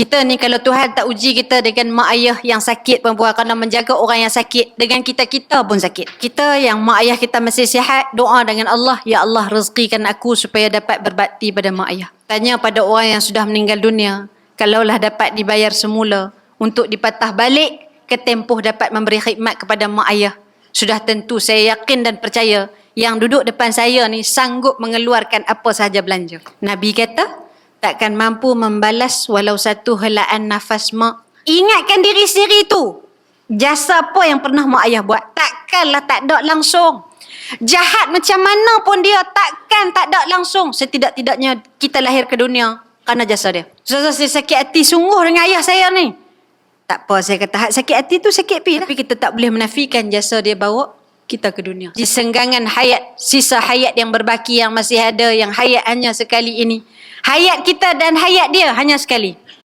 Kita ni kalau Tuhan tak uji kita dengan mak ayah yang sakit perempuan kerana menjaga orang yang sakit. Dengan kita-kita pun sakit. Kita yang mak ayah kita masih sihat, doa dengan Allah. Ya Allah rezekikan aku supaya dapat berbakti pada mak ayah. Tanya pada orang yang sudah meninggal dunia. Kalaulah dapat dibayar semula untuk dipatah balik ke tempoh dapat memberi khidmat kepada mak ayah. Sudah tentu saya yakin dan percaya yang duduk depan saya ni sanggup mengeluarkan apa sahaja belanja. Nabi kata, takkan mampu membalas walau satu helaan nafas mak. Ingatkan diri sendiri tu. Jasa apa yang pernah mak ayah buat? Takkanlah tak ada langsung. Jahat macam mana pun dia takkan tak ada langsung. Setidak-tidaknya kita lahir ke dunia kerana jasa dia. Ustazah saya sakit hati sungguh dengan ayah saya ni. Tak apa saya kata hak sakit hati tu sakit pi lah. Tapi kita tak boleh menafikan jasa dia bawa kita ke dunia. Di senggangan hayat, sisa hayat yang berbaki yang masih ada, yang hayat hanya sekali ini. Hayat kita dan hayat dia hanya sekali.